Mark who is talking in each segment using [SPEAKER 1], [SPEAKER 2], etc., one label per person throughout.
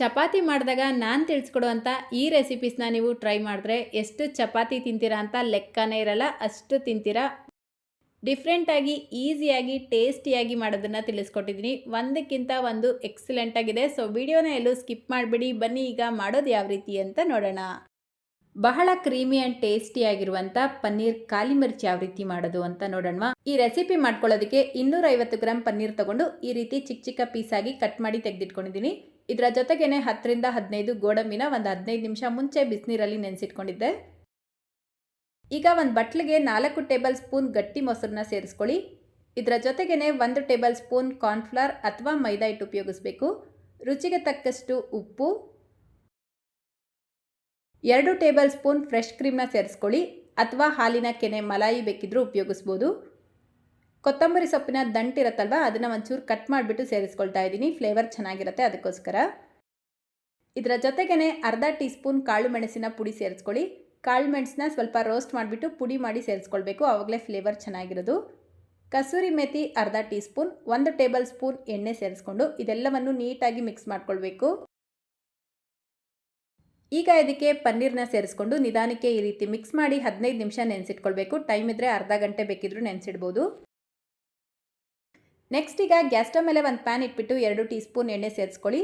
[SPEAKER 1] ಚಪಾತಿ ಮಾಡಿದಾಗ ನಾನು ತಿಳಿಸ್ಕೊಡುವಂಥ ಈ ರೆಸಿಪೀಸ್ನ ನೀವು ಟ್ರೈ ಮಾಡಿದ್ರೆ ಎಷ್ಟು ಚಪಾತಿ ತಿಂತೀರಾ ಅಂತ ಲೆಕ್ಕನೇ ಇರಲ್ಲ, ಅಷ್ಟು ತಿಂತೀರಾ. ಡಿಫ್ರೆಂಟಾಗಿ, ಈಸಿಯಾಗಿ, ಟೇಸ್ಟಿಯಾಗಿ ಮಾಡೋದನ್ನು ತಿಳಿಸ್ಕೊಟ್ಟಿದ್ದೀನಿ. ಒಂದಕ್ಕಿಂತ ಒಂದು ಎಕ್ಸಲೆಂಟ್ ಆಗಿದೆ. ಸೊ, ವಿಡಿಯೋನ ಎಲ್ಲೂ ಸ್ಕಿಪ್ ಮಾಡಿಬಿಡಿ. ಬನ್ನಿ, ಈಗ ಮಾಡೋದು ಯಾವ ರೀತಿ ಅಂತ ನೋಡೋಣ. ಬಹಳ ಕ್ರೀಮಿ ಆ್ಯಂಡ್ ಟೇಸ್ಟಿಯಾಗಿರುವಂಥ ಪನ್ನೀರ್ ಕಾಲಿ ಮಿರ್ಚಿ ಯಾವ ರೀತಿ ಮಾಡೋದು ಅಂತ ನೋಡೋಣ ಈ ರೆಸಿಪಿ ಮಾಡ್ಕೊಳ್ಳೋದಕ್ಕೆ ಇನ್ನೂರೈವತ್ತು ಗ್ರಾಮ್ ಪನ್ನೀರ್ ತಗೊಂಡು ಈ ರೀತಿ ಚಿಕ್ಕ ಚಿಕ್ಕ ಪೀಸಾಗಿ ಕಟ್ ಮಾಡಿ ತೆಗೆದಿಟ್ಕೊಂಡಿದ್ದೀನಿ. ಇದರ ಜೊತೆಗೇನೆ ಹತ್ತರಿಂದ ಹದಿನೈದು ಗೋಡಂಬಿನ ಒಂದು ಹದಿನೈದು ನಿಮಿಷ ಮುಂಚೆ ಬಿಸಿನೀರಲ್ಲಿ ನೆನೆಸಿಟ್ಕೊಂಡಿದ್ದೆ. ಈಗ ಒಂದು ಬಟ್ಲಿಗೆ ನಾಲ್ಕು ಟೇಬಲ್ ಸ್ಪೂನ್ ಗಟ್ಟಿ ಮೊಸರನ್ನ ಸೇರಿಸ್ಕೊಳ್ಳಿ. ಇದರ ಜೊತೆಗೇನೆ ಒಂದು ಟೇಬಲ್ ಸ್ಪೂನ್ ಕಾರ್ನ್ಫ್ಲವರ್ ಅಥವಾ ಮೈದಾ ಹಿಟ್ಟು ಉಪಯೋಗಿಸ್ಬೇಕು. ರುಚಿಗೆ ತಕ್ಕಷ್ಟು ಉಪ್ಪು. ಎರಡು ಟೇಬಲ್ ಸ್ಪೂನ್ ಫ್ರೆಶ್ ಕ್ರೀಮ್ನ ಸೇರಿಸ್ಕೊಳ್ಳಿ. ಅಥವಾ ಹಾಲಿನ ಕೆನೆ ಮಲಾಯಿ ಬೇಕಿದ್ರೂ ಉಪಯೋಗಿಸ್ಬೋದು. ಕೊತ್ತಂಬರಿ ಸೊಪ್ಪಿನ ದಂಟಿರುತ್ತಲ್ವ ಅದನ್ನು ಒಂಚೂರು ಕಟ್ ಮಾಡಿಬಿಟ್ಟು ಸೇರಿಸ್ಕೊಳ್ತಾ ಇದ್ದೀನಿ. ಫ್ಲೇವರ್ ಚೆನ್ನಾಗಿರುತ್ತೆ ಅದಕ್ಕೋಸ್ಕರ. ಇದರ ಜೊತೆಗೇ ಅರ್ಧ ಟೀ ಸ್ಪೂನ್ ಕಾಳು ಮೆಣಸಿನ ಪುಡಿ ಸೇರಿಸ್ಕೊಳ್ಳಿ. ಕಾಳು ಮೆಣಸನ್ನ ಸ್ವಲ್ಪ ರೋಸ್ಟ್ ಮಾಡಿಬಿಟ್ಟು ಪುಡಿ ಮಾಡಿ ಸೇರಿಸ್ಕೊಳ್ಬೇಕು ಆವಾಗಲೇ ಫ್ಲೇವರ್ ಚೆನ್ನಾಗಿರೋದು. ಕಸೂರಿ ಮೇಥಿ ಅರ್ಧ ಟೀ ಸ್ಪೂನ್ ಒಂದು ಟೇಬಲ್ ಸ್ಪೂನ್ ಎಣ್ಣೆ ಸೇರಿಸ್ಕೊಂಡು ಇದೆಲ್ಲವನ್ನು ನೀಟಾಗಿ ಮಿಕ್ಸ್ ಮಾಡ್ಕೊಳ್ಬೇಕು. ಈಗ ಇದಕ್ಕೆ ಪನ್ನೀರ್ನ ಸೇರಿಸ್ಕೊಂಡು ನಿಧಾನಕ್ಕೆ ಈ ರೀತಿ ಮಿಕ್ಸ್ ಮಾಡಿ ಹದಿನೈದು ನಿಮಿಷ ನೆನೆಸಿಟ್ಕೊಳ್ಬೇಕು. ಟೈಮ್ ಇದ್ದರೆ ಅರ್ಧ ಗಂಟೆ ಬೇಕಿದ್ರೂ ನೆನೆಸಿಡ್ಬೋದು. ನೆಕ್ಸ್ಟ್ ಈಗ ಗ್ಯಾಸ್ ಸ್ಟವ್ ಮೇಲೆ ಒಂದು ಪ್ಯಾನ್ ಇಟ್ಬಿಟ್ಟು ಎರಡು ಟೀ ಸ್ಪೂನ್ ಎಣ್ಣೆ ಸೇರಿಸ್ಕೊಳ್ಳಿ.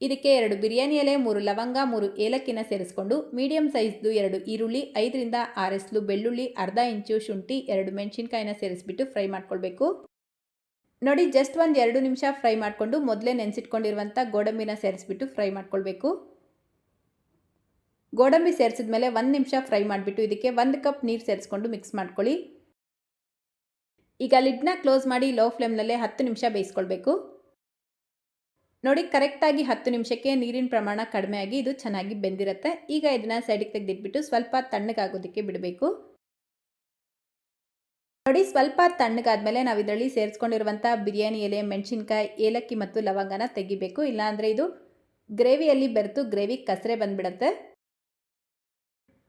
[SPEAKER 1] ಇದಕ್ಕೆ ಎರಡು ಬಿರಿಯಾನಿ ಎಲೆ, ಮೂರು ಲವಂಗ, ಮೂರು ಏಲಕ್ಕಿನ ಸೇರಿಸ್ಕೊಂಡು ಮೀಡಿಯಂ ಸೈಜ್ದು ಎರಡು ಈರುಳ್ಳಿ, ಐದರಿಂದ ಆರೆಸ್ಲು ಬೆಳ್ಳುಳ್ಳಿ, ಅರ್ಧ ಇಂಚು ಶುಂಠಿ, ಎರಡು ಮೆಣಸಿನ್ಕಾಯಿನ ಸೇರಿಸ್ಬಿಟ್ಟು ಫ್ರೈ ಮಾಡ್ಕೊಳ್ಬೇಕು. ನೋಡಿ ಜಸ್ಟ್ ಒಂದು ಎರಡು ನಿಮಿಷ ಫ್ರೈ ಮಾಡಿಕೊಂಡು ಮೊದಲೇ ನೆನೆಸಿಟ್ಕೊಂಡಿರುವಂಥ ಗೋಡಂಬಿನ ಸೇರಿಸ್ಬಿಟ್ಟು ಫ್ರೈ ಮಾಡ್ಕೊಳ್ಬೇಕು. ಗೋಡಂಬಿ ಸೇರಿಸಿದ ಮೇಲೆ ಒಂದು ನಿಮಿಷ ಫ್ರೈ ಮಾಡಿಬಿಟ್ಟು ಇದಕ್ಕೆ ಒಂದು ಕಪ್ ನೀರು ಸೇರಿಸ್ಕೊಂಡು ಮಿಕ್ಸ್ ಮಾಡ್ಕೊಳ್ಳಿ. ಈಗ ಲಿಡ್ನ ಕ್ಲೋಸ್ ಮಾಡಿ ಲೋ ಫ್ಲೇಮ್ನಲ್ಲೇ ಹತ್ತು ನಿಮಿಷ ಬೇಯಿಸ್ಕೊಳ್ಬೇಕು. ನೋಡಿ, ಕರೆಕ್ಟಾಗಿ ಹತ್ತು ನಿಮಿಷಕ್ಕೆ ನೀರಿನ ಪ್ರಮಾಣ ಕಡಿಮೆ ಆಗಿ ಇದು ಚೆನ್ನಾಗಿ ಬೆಂದಿರುತ್ತೆ. ಈಗ ಇದನ್ನು ಸೈಡಿಗೆ ತೆಗೆದಿಟ್ಬಿಟ್ಟು ಸ್ವಲ್ಪ ತಣ್ಣಗಾಗೋದಕ್ಕೆ ಬಿಡಬೇಕು. ನೋಡಿ, ಸ್ವಲ್ಪ ತಣ್ಣಗಾದ್ಮೇಲೆ ನಾವು ಇದರಲ್ಲಿ ಸೇರಿಸ್ಕೊಂಡಿರುವಂಥ ಬಿರಿಯಾನಿ ಎಲೆ, ಮೆಣಸಿನ್ಕಾಯಿ, ಏಲಕ್ಕಿ ಮತ್ತು ಲವಂಗನ ತೆಗಿಬೇಕು. ಇಲ್ಲಾಂದರೆ ಇದು ಗ್ರೇವಿಯಲ್ಲಿ ಬೆರೆತು ಗ್ರೇವಿ ಕಸರೆ ಬಂದ್ಬಿಡತ್ತೆ.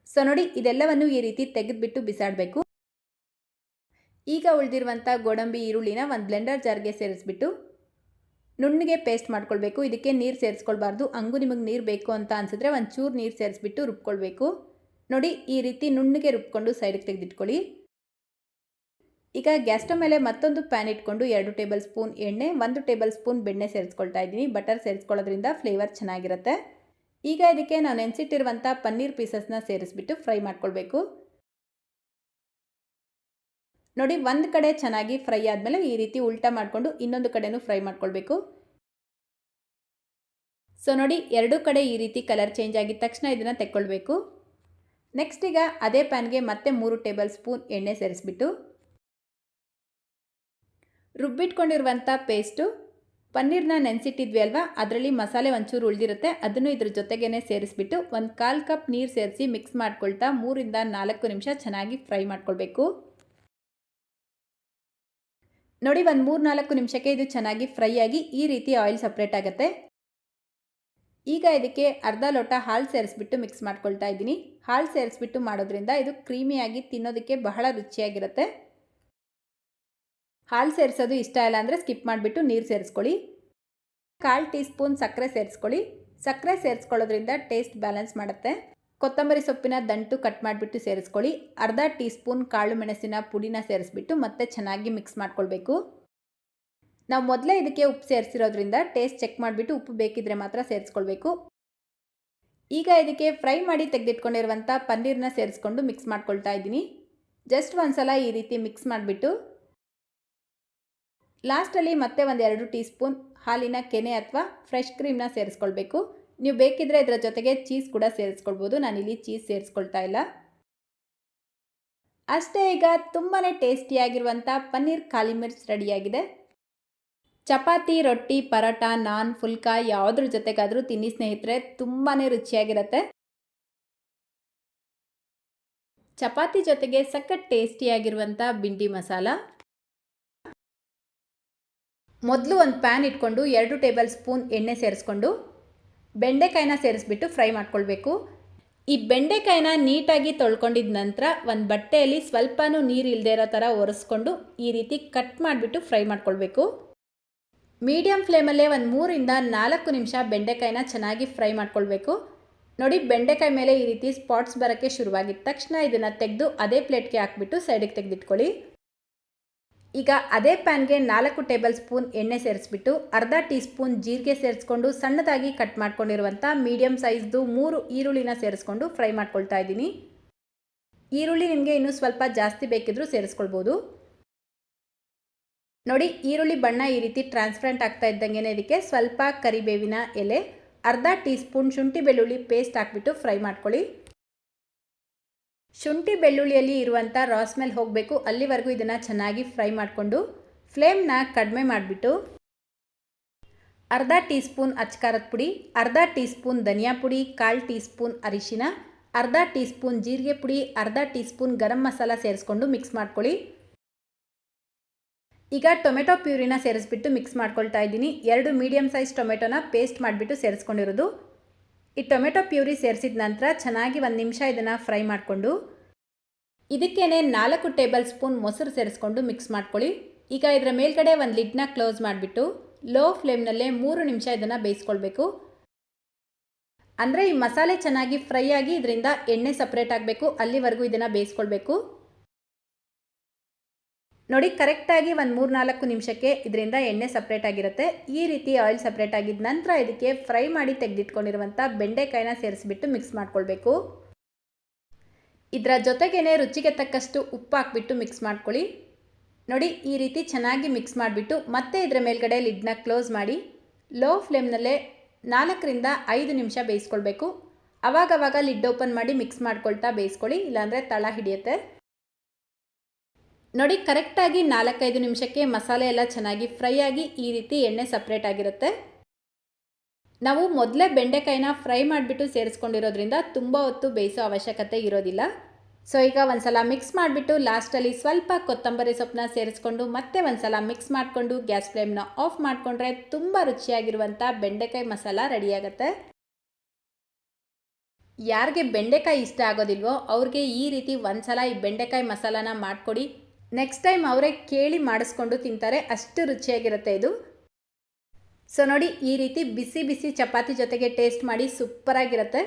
[SPEAKER 1] ಸೊ ನೋಡಿ, ಇದೆಲ್ಲವನ್ನು ಈ ರೀತಿ ತೆಗೆದುಬಿಟ್ಟು ಬಿಸಾಡಬೇಕು. ಈಗ ಉಳಿದಿರುವಂಥ ಗೋಡಂಬಿ ಈರುಳ್ಳಿನ ಒಂದು ಬ್ಲೆಂಡರ್ ಜಾರ್ಗೆ ಸೇರಿಸ್ಬಿಟ್ಟು ನುಣ್ಣಗೆ ಪೇಸ್ಟ್ ಮಾಡ್ಕೊಳ್ಬೇಕು. ಇದಕ್ಕೆ ನೀರು ಸೇರಿಸ್ಕೊಳ್ಬಾರ್ದು. ಹಂಗು ನಿಮಗೆ ನೀರು ಬೇಕು ಅಂತ ಅನಿಸಿದ್ರೆ ಒಂದು ಚೂರು ನೀರು ಸೇರಿಸ್ಬಿಟ್ಟು ರುಬ್ಕೊಳ್ಬೇಕು. ನೋಡಿ, ಈ ರೀತಿ ನುಣ್ಣಗೆ ರುಬ್ಕೊಂಡು ಸೈಡಿಗೆ ತೆಗೆದಿಟ್ಕೊಳ್ಳಿ. ಈಗ ಗ್ಯಾಸ್ ಸ್ಟವ್ ಮೇಲೆ ಮತ್ತೊಂದು ಪ್ಯಾನ್ ಇಟ್ಕೊಂಡು ಎರಡು ಟೇಬಲ್ ಸ್ಪೂನ್ ಎಣ್ಣೆ, ಒಂದು ಟೇಬಲ್ ಸ್ಪೂನ್ ಬೆಣ್ಣೆ ಸೇರಿಸ್ಕೊಳ್ತಾ ಇದ್ದೀನಿ. ಬಟರ್ ಸೇರಿಸ್ಕೊಳ್ಳೋದ್ರಿಂದ ಫ್ಲೇವರ್ ಚೆನ್ನಾಗಿರುತ್ತೆ. ಈಗ ಇದಕ್ಕೆ ನಾವು ನೆನೆಸಿಟ್ಟಿರುವಂಥ ಪನ್ನೀರ್ ಪೀಸಸ್ನ ಸೇರಿಸ್ಬಿಟ್ಟು ಫ್ರೈ ಮಾಡ್ಕೊಳ್ಬೇಕು. ನೋಡಿ, ಒಂದು ಕಡೆ ಚೆನ್ನಾಗಿ ಫ್ರೈ ಆದಮೇಲೆ ಈ ರೀತಿ ಉಲ್ಟಾ ಮಾಡಿಕೊಂಡು ಇನ್ನೊಂದು ಕಡೆನೂ ಫ್ರೈ ಮಾಡ್ಕೊಳ್ಬೇಕು. ಸೊ, ನೋಡಿ, ಎರಡೂ ಕಡೆ ಈ ರೀತಿ ಕಲರ್ ಚೇಂಜ್ ಆಗಿದ ತಕ್ಷಣ ಇದನ್ನು ತೆಕ್ಕೊಳ್ಬೇಕು. ನೆಕ್ಸ್ಟ್ ಈಗ ಅದೇ ಪ್ಯಾನ್ಗೆ ಮತ್ತೆ ಮೂರು ಟೇಬಲ್ ಸ್ಪೂನ್ ಎಣ್ಣೆ ಸೇರಿಸ್ಬಿಟ್ಟು ರುಬ್ಬಿಟ್ಕೊಂಡಿರುವಂಥ ಪೇಸ್ಟು, ಪನ್ನೀರ್ನ ನೆನೆಸಿಟ್ಟಿದ್ವಿ ಅಲ್ವಾ, ಅದರಲ್ಲಿ ಮಸಾಲೆ ಒಂಚೂರು ಉಳಿದಿರುತ್ತೆ, ಅದನ್ನು ಇದ್ರ ಜೊತೆಗೇ ಸೇರಿಸ್ಬಿಟ್ಟು ಒಂದು ಕಾಲು ಕಪ್ ನೀರು ಸೇರಿಸಿ ಮಿಕ್ಸ್ ಮಾಡ್ಕೊಳ್ತಾ ಮೂರಿಂದ ನಾಲ್ಕು ನಿಮಿಷ ಚೆನ್ನಾಗಿ ಫ್ರೈ ಮಾಡ್ಕೊಳ್ಬೇಕು. ನೋಡಿ, ಒಂದು ಮೂರು ನಾಲ್ಕು ನಿಮಿಷಕ್ಕೆ ಇದು ಚೆನ್ನಾಗಿ ಫ್ರೈ ಆಗಿ ಈ ರೀತಿ ಆಯಿಲ್ ಸಪ್ರೇಟ್ ಆಗುತ್ತೆ. ಈಗ ಇದಕ್ಕೆ ಅರ್ಧ ಲೋಟ ಹಾಲು ಸೇರಿಸ್ಬಿಟ್ಟು ಮಿಕ್ಸ್ ಮಾಡ್ಕೊಳ್ತಾ ಇದ್ದೀನಿ. ಹಾಲು ಸೇರಿಸ್ಬಿಟ್ಟು ಮಾಡೋದ್ರಿಂದ ಇದು ಕ್ರೀಮಿಯಾಗಿ ತಿನ್ನೋದಕ್ಕೆ ಬಹಳ ರುಚಿಯಾಗಿರುತ್ತೆ. ಹಾಲು ಸೇರಿಸೋದು ಇಷ್ಟ ಇಲ್ಲ ಅಂದರೆ ಸ್ಕಿಪ್ ಮಾಡಿಬಿಟ್ಟು ನೀರು ಸೇರಿಸ್ಕೊಳ್ಳಿ. ಕಾಲು ಟೀ ಸ್ಪೂನ್ ಸಕ್ಕರೆ ಸೇರಿಸ್ಕೊಳ್ಳಿ. ಸಕ್ಕರೆ ಸೇರಿಸ್ಕೊಳ್ಳೋದ್ರಿಂದ ಟೇಸ್ಟ್ ಬ್ಯಾಲೆನ್ಸ್ ಮಾಡುತ್ತೆ. ಕೊತ್ತಂಬರಿ ಸೊಪ್ಪಿನ ದಂಟು ಕಟ್ ಮಾಡಿಬಿಟ್ಟು ಸೇರಿಸ್ಕೊಳ್ಳಿ. ಅರ್ಧ ಟೀ ಸ್ಪೂನ್ ಕಾಳು ಮೆಣಸಿನ ಪುಡಿನ ಸೇರಿಸ್ಬಿಟ್ಟು ಮತ್ತೆ ಚೆನ್ನಾಗಿ ಮಿಕ್ಸ್ ಮಾಡ್ಕೊಳ್ಬೇಕು. ನಾವು ಮೊದಲೇ ಇದಕ್ಕೆ ಉಪ್ಪು ಸೇರಿಸಿರೋದ್ರಿಂದ ಟೇಸ್ಟ್ ಚೆಕ್ ಮಾಡಿಬಿಟ್ಟು ಉಪ್ಪು ಬೇಕಿದ್ರೆ ಮಾತ್ರ ಸೇರಿಸ್ಕೊಳ್ಬೇಕು. ಈಗ ಇದಕ್ಕೆ ಫ್ರೈ ಮಾಡಿ ತೆಗೆದಿಟ್ಕೊಂಡಿರುವಂಥ ಪನ್ನೀರ್ನ ಸೇರಿಸ್ಕೊಂಡು ಮಿಕ್ಸ್ ಮಾಡ್ಕೊಳ್ತಾ ಇದ್ದೀನಿ. ಜಸ್ಟ್ ಒಂದ್ಸಲ ಈ ರೀತಿ ಮಿಕ್ಸ್ ಮಾಡಿಬಿಟ್ಟು ಲಾಸ್ಟಲ್ಲಿ ಮತ್ತೆ ಒಂದು ಎರಡು ಟೀ ಸ್ಪೂನ್ ಹಾಲಿನ ಕೆನೆ ಅಥವಾ ಫ್ರೆಶ್ ಕ್ರೀಮ್ನ ಸೇರಿಸ್ಕೊಳ್ಬೇಕು. ನೀವು ಬೇಕಿದ್ರೆ ಇದರ ಜೊತೆಗೆ ಚೀಸ್ ಕೂಡ ಸೇರಿಸ್ಕೊಳ್ಬೋದು. ನಾನಿಲ್ಲಿ ಚೀಸ್ ಸೇರಿಸ್ಕೊಳ್ತಾ ಇಲ್ಲ. ಅಷ್ಟೇ ಈಗ ತುಂಬಾ ಟೇಸ್ಟಿಯಾಗಿರುವಂಥ ಪನ್ನೀರ್ ಖಾಲಿ ಮಿರ್ಚ್ ರೆಡಿಯಾಗಿದೆ. ಚಪಾತಿ, ರೊಟ್ಟಿ, ಪರೋಟ, ನಾನ್, ಫುಲ್ಕಾ ಯಾವುದ್ರ ಜೊತೆಗಾದರೂ ತಿನ್ನಿ ಸ್ನೇಹಿತರೆ ತುಂಬಾ ರುಚಿಯಾಗಿರುತ್ತೆ. ಚಪಾತಿ ಜೊತೆಗೆ ಸಖತ್ ಟೇಸ್ಟಿಯಾಗಿರುವಂಥ ಬಿಂಡಿ ಮಸಾಲ. ಮೊದಲು ಒಂದು ಪ್ಯಾನ್ ಇಟ್ಕೊಂಡು ಎರಡು ಟೇಬಲ್ ಸ್ಪೂನ್ ಎಣ್ಣೆ ಸೇರಿಸ್ಕೊಂಡು ಬೆಂಡೆಕಾಯಿನ ಸೇರಿಸ್ಬಿಟ್ಟು ಫ್ರೈ ಮಾಡ್ಕೊಳ್ಬೇಕು. ಈ ಬೆಂಡೆಕಾಯಿನ ನೀಟಾಗಿ ತೊಳ್ಕೊಂಡಿದ ನಂತರ ಒಂದು ಬಟ್ಟೆಯಲ್ಲಿ ಸ್ವಲ್ಪನೂ ನೀರು ಇಲ್ಲದೆ ಇರೋ ಥರ ಒರೆಸ್ಕೊಂಡು ಈ ರೀತಿ ಕಟ್ ಮಾಡಿಬಿಟ್ಟು ಫ್ರೈ ಮಾಡ್ಕೊಳ್ಬೇಕು. ಮೀಡಿಯಮ್ ಫ್ಲೇಮಲ್ಲೇ ಒಂದು ಮೂರಿಂದ ನಾಲ್ಕು ನಿಮಿಷ ಬೆಂಡೆಕಾಯಿನ ಚೆನ್ನಾಗಿ ಫ್ರೈ ಮಾಡ್ಕೊಳ್ಬೇಕು. ನೋಡಿ, ಬೆಂಡೆಕಾಯಿ ಮೇಲೆ ಈ ರೀತಿ ಸ್ಪಾಟ್ಸ್ ಬರೋಕ್ಕೆ ಶುರುವಾಗಿದ್ದ ತಕ್ಷಣ ಇದನ್ನು ತೆಗೆದು ಅದೇ ಪ್ಲೇಟ್ಗೆ ಹಾಕ್ಬಿಟ್ಟು ಸೈಡಿಗೆ ತೆಗೆದಿಟ್ಕೊಳ್ಳಿ. ಈಗ ಅದೇ ಪ್ಯಾನ್ಗೆ ನಾಲ್ಕು ಟೇಬಲ್ ಸ್ಪೂನ್ ಎಣ್ಣೆ ಸೇರಿಸ್ಬಿಟ್ಟು ಅರ್ಧ ಟೀ ಸ್ಪೂನ್ ಜೀರಿಗೆ ಸೇರಿಸ್ಕೊಂಡು ಸಣ್ಣದಾಗಿ ಕಟ್ ಮಾಡ್ಕೊಂಡಿರುವಂಥ ಮೀಡಿಯಮ್ ಸೈಜ್ದು ಮೂರು ಈರುಳ್ಳಿನ ಸೇರಿಸ್ಕೊಂಡು ಫ್ರೈ ಮಾಡ್ಕೊಳ್ತಾ ಇದ್ದೀನಿ. ಈರುಳ್ಳಿ ನಿಮಗೆ ಇನ್ನೂ ಸ್ವಲ್ಪ ಜಾಸ್ತಿ ಬೇಕಿದ್ರೂ ಸೇರಿಸ್ಕೊಳ್ಬೋದು. ನೋಡಿ, ಈರುಳ್ಳಿ ಬಣ್ಣ ಈ ರೀತಿ ಟ್ರಾನ್ಸ್ಪರೆಂಟ್ ಆಗ್ತಾ ಇದ್ದಂಗೆ ಇದಕ್ಕೆ ಸ್ವಲ್ಪ ಕರಿಬೇವಿನ ಎಲೆ, ಅರ್ಧ ಟೀ ಸ್ಪೂನ್ ಶುಂಠಿ ಬೆಳ್ಳುಳ್ಳಿ ಪೇಸ್ಟ್ ಹಾಕ್ಬಿಟ್ಟು ಫ್ರೈ ಮಾಡ್ಕೊಳ್ಳಿ. ಶುಂಠಿ ಬೆಳ್ಳುಳ್ಳಿಯಲ್ಲಿ ಇರುವಂಥ ರಾಸ್ ಮೇಲೆ ಹೋಗಬೇಕು. ಅಲ್ಲಿವರೆಗೂ ಇದನ್ನು ಚೆನ್ನಾಗಿ ಫ್ರೈ ಮಾಡಿಕೊಂಡು ಫ್ಲೇಮ್ನ ಕಡಿಮೆ ಮಾಡಿಬಿಟ್ಟು ಅರ್ಧ ಟೀ ಸ್ಪೂನ್ ಅಚ್ಕಾರದ ಪುಡಿ, ಅರ್ಧ ಟೀ ಸ್ಪೂನ್ ಧನಿಯಾ ಪುಡಿ, ಕಾಲು ಟೀ ಸ್ಪೂನ್ ಅರಿಶಿನ, ಅರ್ಧ ಟೀ ಸ್ಪೂನ್ ಜೀರಿಗೆ ಪುಡಿ, ಅರ್ಧ ಟೀ ಸ್ಪೂನ್ ಗರಂ ಮಸಾಲ ಸೇರಿಸ್ಕೊಂಡು ಮಿಕ್ಸ್ ಮಾಡ್ಕೊಳ್ಳಿ. ಈಗ ಟೊಮೆಟೊ ಪ್ಯೂರಿನ ಸೇರಿಸ್ಬಿಟ್ಟು ಮಿಕ್ಸ್ ಮಾಡ್ಕೊಳ್ತಾ ಇದ್ದೀನಿ. ಎರಡು ಮೀಡಿಯಮ್ ಸೈಜ್ ಟೊಮೆಟೊನ ಪೇಸ್ಟ್ ಮಾಡಿಬಿಟ್ಟು ಸೇರಿಸ್ಕೊಂಡಿರೋದು. ಈ ಟೊಮೆಟೊ ಪ್ಯೂರಿ ಸೇರಿಸಿದ ನಂತರ ಚೆನ್ನಾಗಿ ಒಂದು ನಿಮಿಷ ಇದನ್ನು ಫ್ರೈ ಮಾಡಿಕೊಂಡು, ಇದಕ್ಕೇನೆ ನಾಲ್ಕು ಟೇಬಲ್ ಸ್ಪೂನ್ ಮೊಸರು ಸೇರಿಸ್ಕೊಂಡು ಮಿಕ್ಸ್ ಮಾಡ್ಕೊಳ್ಳಿ. ಈಗ ಇದರ ಮೇಲ್ಗಡೆ ಒಂದು ಲಿಡ್ನ ಕ್ಲೋಸ್ ಮಾಡಿಬಿಟ್ಟು, ಲೋ ಫ್ಲೇಮ್ನಲ್ಲೇ ಮೂರು ನಿಮಿಷ ಇದನ್ನು ಬೇಯಿಸ್ಕೊಳ್ಬೇಕು. ಅಂದರೆ ಈ ಮಸಾಲೆ ಚೆನ್ನಾಗಿ ಫ್ರೈ ಆಗಿ ಇದರಿಂದ ಎಣ್ಣೆ ಸಪ್ರೇಟ್ ಆಗಬೇಕು, ಅಲ್ಲಿವರೆಗೂ ಇದನ್ನು ಬೇಯಿಸ್ಕೊಳ್ಬೇಕು. ನೋಡಿ, ಕರೆಕ್ಟಾಗಿ ಒಂದು ಮೂರು ನಾಲ್ಕು ನಿಮಿಷಕ್ಕೆ ಇದರಿಂದ ಎಣ್ಣೆ ಸಪ್ರೇಟ್ ಆಗಿರುತ್ತೆ. ಈ ರೀತಿ ಆಯಿಲ್ ಸಪ್ರೇಟ್ ಆಗಿದ ನಂತರ ಇದಕ್ಕೆ ಫ್ರೈ ಮಾಡಿ ತೆಗೆದಿಟ್ಕೊಂಡಿರುವಂಥ ಬೆಂಡೆಕಾಯಿನ ಸೇರಿಸ್ಬಿಟ್ಟು ಮಿಕ್ಸ್ ಮಾಡ್ಕೊಳ್ಬೇಕು. ಇದರ ಜೊತೆಗೇನೆ ರುಚಿಗೆ ತಕ್ಕಷ್ಟು ಉಪ್ಪು ಹಾಕ್ಬಿಟ್ಟು ಮಿಕ್ಸ್ ಮಾಡ್ಕೊಳ್ಳಿ. ನೋಡಿ, ಈ ರೀತಿ ಚೆನ್ನಾಗಿ ಮಿಕ್ಸ್ ಮಾಡಿಬಿಟ್ಟು ಮತ್ತೆ ಇದರ ಮೇಲ್ಗಡೆ ಲಿಡ್ನ ಕ್ಲೋಸ್ ಮಾಡಿ ಲೋ ಫ್ಲೇಮ್ನಲ್ಲೇ ನಾಲ್ಕರಿಂದ ಐದು ನಿಮಿಷ ಬೇಯಿಸ್ಕೊಳ್ಬೇಕು. ಅವಾಗವಾಗ ಲಿಡ್ ಓಪನ್ ಮಾಡಿ ಮಿಕ್ಸ್ ಮಾಡ್ಕೊಳ್ತಾ ಬೇಯಿಸ್ಕೊಳ್ಳಿ, ಇಲ್ಲಾಂದರೆ ತಳ ಹಿಡಿಯುತ್ತೆ. ನೋಡಿ, ಕರೆಕ್ಟಾಗಿ ನಾಲ್ಕೈದು ನಿಮಿಷಕ್ಕೆ ಮಸಾಲೆ ಎಲ್ಲ ಚೆನ್ನಾಗಿ ಫ್ರೈ ಆಗಿ ಈ ರೀತಿ ಎಣ್ಣೆ ಸಪ್ರೇಟ್ ಆಗಿರುತ್ತೆ. ನಾವು ಮೊದಲೇ ಬೆಂಡೆಕಾಯಿನ ಫ್ರೈ ಮಾಡಿಬಿಟ್ಟು ಸೇರಿಸ್ಕೊಂಡಿರೋದ್ರಿಂದ ತುಂಬ ಹೊತ್ತು ಬೇಯಿಸೋ ಅವಶ್ಯಕತೆ ಇರೋದಿಲ್ಲ. ಸೊ, ಈಗ ಒಂದ್ಸಲ ಮಿಕ್ಸ್ ಮಾಡಿಬಿಟ್ಟು ಲಾಸ್ಟಲ್ಲಿ ಸ್ವಲ್ಪ ಕೊತ್ತಂಬರಿ ಸೊಪ್ಪನ್ನ ಸೇರಿಸ್ಕೊಂಡು ಮತ್ತೆ ಒಂದ್ಸಲ ಮಿಕ್ಸ್ ಮಾಡಿಕೊಂಡು ಗ್ಯಾಸ್ ಫ್ಲೇಮ್ನ ಆಫ್ ಮಾಡಿಕೊಂಡ್ರೆ ತುಂಬ ರುಚಿಯಾಗಿರುವಂಥ ಬೆಂಡೆಕಾಯಿ ಮಸಾಲ ರೆಡಿಯಾಗುತ್ತೆ ಯಾರಿಗೆ ಬೆಂಡೆಕಾಯಿ ಇಷ್ಟ ಆಗೋದಿಲ್ವೋ ಅವ್ರಿಗೆ ಈ ರೀತಿ ಒಂದ್ಸಲ ಈ ಬೆಂಡೆಕಾಯಿ ಮಸಾಲನ ಮಾಡಿಕೊಡಿ. ನೆಕ್ಸ್ಟ್ ಟೈಮ್ ಅವರೇ ಕೇಳಿ ಮಾಡಿಸ್ಕೊಂಡು ತಿಂತಾರೆ, ಅಷ್ಟು ರುಚಿಯಾಗಿರುತ್ತೆ ಇದು. ಸೊ ನೋಡಿ, ಈ ರೀತಿ ಬಿಸಿ ಬಿಸಿ ಚಪಾತಿ ಜೊತೆಗೆ ಟೇಸ್ಟ್ ಮಾಡಿ ಸೂಪರಾಗಿರುತ್ತೆ.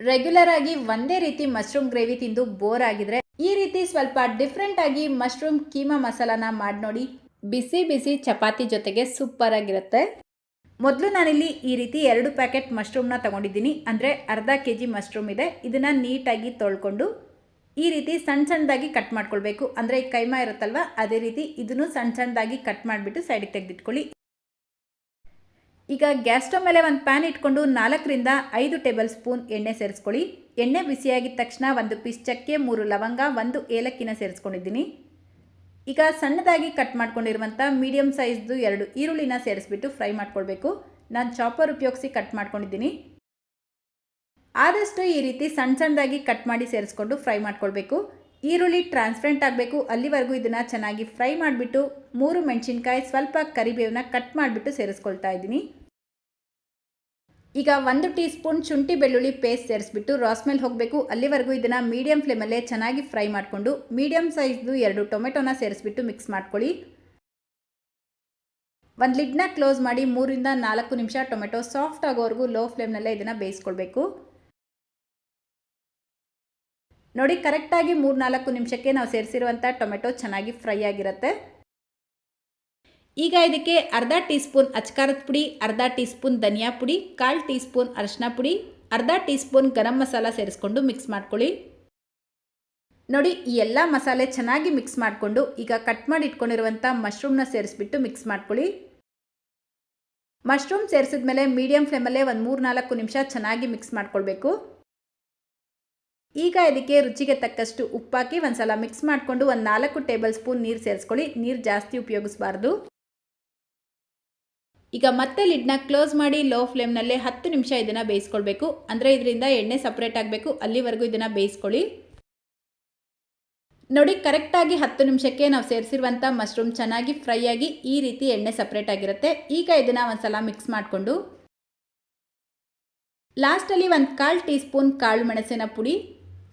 [SPEAKER 1] ರೆಗ್ಯುಲರ್ ಆಗಿ ಒಂದೇ ರೀತಿ ಮಶ್ರೂಮ್ ಗ್ರೇವಿ ತಿಂದು ಬೋರ್ ಆಗಿದ್ರೆ, ಈ ರೀತಿ ಸ್ವಲ್ಪ ಡಿಫ್ರೆಂಟ್ ಆಗಿ ಮಶ್ರೂಮ್ ಕೀಮಾ ಮಸಾಲಾನ ಮಾಡಿ ನೋಡಿ, ಬಿಸಿ ಬಿಸಿ ಚಪಾತಿ ಜೊತೆಗೆ ಸೂಪರ್ ಆಗಿರುತ್ತೆ ಮೊದಲು ನಾನಿಲ್ಲಿ ಈ ರೀತಿ ಎರಡು ಪ್ಯಾಕೆಟ್ ಮಶ್ರೂಮ್ನ ತಗೊಂಡಿದ್ದೀನಿ, ಅಂದರೆ ಅರ್ಧ ಕೆ ಜಿ ಮಶ್ರೂಮ್ ಇದೆ, ಇದನ್ನು ನೀಟಾಗಿ ತೊಳ್ಕೊಂಡು ಈ ರೀತಿ ಸಣ್ಣ ಸಣ್ಣದಾಗಿ ಕಟ್ ಮಾಡ್ಕೊಳ್ಬೇಕು. ಅಂದರೆ ಈ ಕೈಮಾ ಇರುತ್ತಲ್ವ, ಅದೇ ರೀತಿ ಇದನ್ನು ಸಣ್ಣ ಸಣ್ಣದಾಗಿ ಕಟ್ ಮಾಡಿಬಿಟ್ಟು ಸೈಡಿಗೆ ತೆಗೆದಿಟ್ಕೊಳ್ಳಿ. ಈಗ ಗ್ಯಾಸ್ ಸ್ಟವ್ ಮೇಲೆ ಒಂದು ಪ್ಯಾನ್ ಇಟ್ಕೊಂಡು ನಾಲ್ಕರಿಂದ ಐದು ಟೇಬಲ್ ಸ್ಪೂನ್ ಎಣ್ಣೆ ಸೇರಿಸ್ಕೊಳ್ಳಿ. ಎಣ್ಣೆ ಬಿಸಿಯಾಗಿದ್ದ ತಕ್ಷಣ ಒಂದು ಪೀಸ್ ಚಕ್ಕೆ, ಮೂರು ಲವಂಗ, ಒಂದು ಏಲಕ್ಕಿನ ಸೇರಿಸ್ಕೊಂಡಿದ್ದೀನಿ. ಈಗ ಸಣ್ಣದಾಗಿ ಕಟ್ ಮಾಡ್ಕೊಂಡಿರುವಂಥ ಮೀಡಿಯಮ್ ಸೈಜ್ದು ಎರಡು ಈರುಳ್ಳಿನ ಸೇರಿಸ್ಬಿಟ್ಟು ಫ್ರೈ ಮಾಡ್ಕೊಳ್ಬೇಕು. ನಾನು ಚಾಪರ್ ಉಪಯೋಗಿಸಿ ಕಟ್ ಮಾಡ್ಕೊಂಡಿದ್ದೀನಿ. ಆದಷ್ಟು ಈ ರೀತಿ ಸಣ್ಣ ಸಣ್ಣದಾಗಿ ಕಟ್ ಮಾಡಿ ಸೇರಿಸ್ಕೊಂಡು ಫ್ರೈ ಮಾಡ್ಕೊಳ್ಬೇಕು. ಈರುಳ್ಳಿ ಟ್ರಾನ್ಸ್ಪರೆಂಟ್ ಆಗಬೇಕು. ಅಲ್ಲಿವರೆಗೂ ಇದನ್ನು ಚೆನ್ನಾಗಿ ಫ್ರೈ ಮಾಡಿಬಿಟ್ಟು ಮೂರು ಮೆಣಸಿನ್ಕಾಯಿ, ಸ್ವಲ್ಪ ಕರಿಬೇವನ್ನ ಕಟ್ ಮಾಡಿಬಿಟ್ಟು ಸೇರಿಸ್ಕೊಳ್ತಾ ಇದ್ದೀನಿ. ಈಗ ಒಂದು ಟೀ ಸ್ಪೂನ್ ಶುಂಠಿ ಬೆಳ್ಳುಳ್ಳಿ ಪೇಸ್ಟ್ ಸೇರಿಸ್ಬಿಟ್ಟು ರಾಸ್ಮೆಲ್ ಹೋಗಬೇಕು. ಅಲ್ಲಿವರೆಗೂ ಇದನ್ನು ಮೀಡಿಯಂ ಫ್ಲೇಮಲ್ಲೇ ಚೆನ್ನಾಗಿ ಫ್ರೈ ಮಾಡಿಕೊಂಡು ಮೀಡಿಯಮ್ ಸೈಜ್ದು ಎರಡು ಟೊಮೆಟೊನ ಸೇರಿಸ್ಬಿಟ್ಟು ಮಿಕ್ಸ್ ಮಾಡ್ಕೊಳ್ಳಿ. ಒಂದು ಲಿಡ್ನ ಕ್ಲೋಸ್ ಮಾಡಿ ಮೂರಿಂದ ನಾಲ್ಕು ನಿಮಿಷ ಟೊಮೆಟೊ ಸಾಫ್ಟ್ ಆಗೋವರೆಗೂ ಲೋ ಫ್ಲೇಮ್ನಲ್ಲೇ ಇದನ್ನು ಬೇಯಿಸ್ಕೊಳ್ಬೇಕು. ನೋಡಿ, ಕರೆಕ್ಟಾಗಿ ಮೂರು ನಾಲ್ಕು ನಿಮಿಷಕ್ಕೆ ನಾವು ಸೇರಿಸಿರುವಂಥ ಟೊಮೆಟೊ ಚೆನ್ನಾಗಿ ಫ್ರೈ ಆಗಿರುತ್ತೆ. ಈಗ ಇದಕ್ಕೆ ಅರ್ಧ ಟೀ ಸ್ಪೂನ್ ಅಚ್ಕಾರದ ಪುಡಿ, ಅರ್ಧ ಟೀ ಸ್ಪೂನ್ ಧನಿಯಾ ಪುಡಿ, ಕಾಲು ಟೀ ಸ್ಪೂನ್ ಅರಶಿನ ಪುಡಿ, ಅರ್ಧ ಟೀ ಸ್ಪೂನ್ ಗರಂ ಮಸಾಲ ಸೇರಿಸ್ಕೊಂಡು ಮಿಕ್ಸ್ ಮಾಡ್ಕೊಳ್ಳಿ. ನೋಡಿ, ಈ ಎಲ್ಲ ಮಸಾಲೆ ಚೆನ್ನಾಗಿ ಮಿಕ್ಸ್ ಮಾಡಿಕೊಂಡು ಈಗ ಕಟ್ ಮಾಡಿ ಇಟ್ಕೊಂಡಿರುವಂಥ ಮಶ್ರೂಮ್ನ ಸೇರಿಸ್ಬಿಟ್ಟು ಮಿಕ್ಸ್ ಮಾಡ್ಕೊಳ್ಳಿ. ಮಶ್ರೂಮ್ ಸೇರಿಸಿದ ಮೇಲೆ ಮೀಡಿಯಮ್ ಫ್ಲೇಮಲ್ಲೇ ಒಂದು ಮೂರು ನಾಲ್ಕು ನಿಮಿಷ ಚೆನ್ನಾಗಿ ಮಿಕ್ಸ್ ಮಾಡ್ಕೊಳ್ಬೇಕು. ಈಗ ಇದಕ್ಕೆ ರುಚಿಗೆ ತಕ್ಕಷ್ಟು ಉಪ್ಪಾಕಿ ಒಂದು ಸಲ ಮಿಕ್ಸ್ ಮಾಡಿಕೊಂಡು ಒಂದು ನಾಲ್ಕು ಟೇಬಲ್ ಸ್ಪೂನ್ ನೀರು ಸೇರಿಸ್ಕೊಳ್ಳಿ. ನೀರು ಜಾಸ್ತಿ ಉಪಯೋಗಿಸಬಾರ್ದು. ಈಗ ಮತ್ತೆ ಲಿಡ್ನ ಕ್ಲೋಸ್ ಮಾಡಿ ಲೋ ಫ್ಲೇಮ್ನಲ್ಲೇ ಹತ್ತು ನಿಮಿಷ ಇದನ್ನು ಬೇಯಿಸ್ಕೊಳ್ಬೇಕು. ಅಂದರೆ ಇದರಿಂದ ಎಣ್ಣೆ ಸಪ್ರೇಟ್ ಆಗಬೇಕು. ಅಲ್ಲಿವರೆಗೂ ಇದನ್ನು ಬೇಯಿಸ್ಕೊಳ್ಳಿ. ನೋಡಿ ಕರೆಕ್ಟಾಗಿ ಹತ್ತು ನಿಮಿಷಕ್ಕೆ ನಾವು ಸೇರಿಸಿರುವಂಥ ಮಶ್ರೂಮ್ ಚೆನ್ನಾಗಿ ಫ್ರೈ ಆಗಿ ಈ ರೀತಿ ಎಣ್ಣೆ ಸಪ್ರೇಟ್ ಆಗಿರುತ್ತೆ. ಈಗ ಇದನ್ನು ಒಂದು ಸಲ ಮಿಕ್ಸ್ ಮಾಡಿಕೊಂಡು ಲಾಸ್ಟಲ್ಲಿ ಒಂದು ಕಾಲು ಟೀ ಸ್ಪೂನ್ ಕಾಳು ಮೆಣಸಿನ ಪುಡಿ.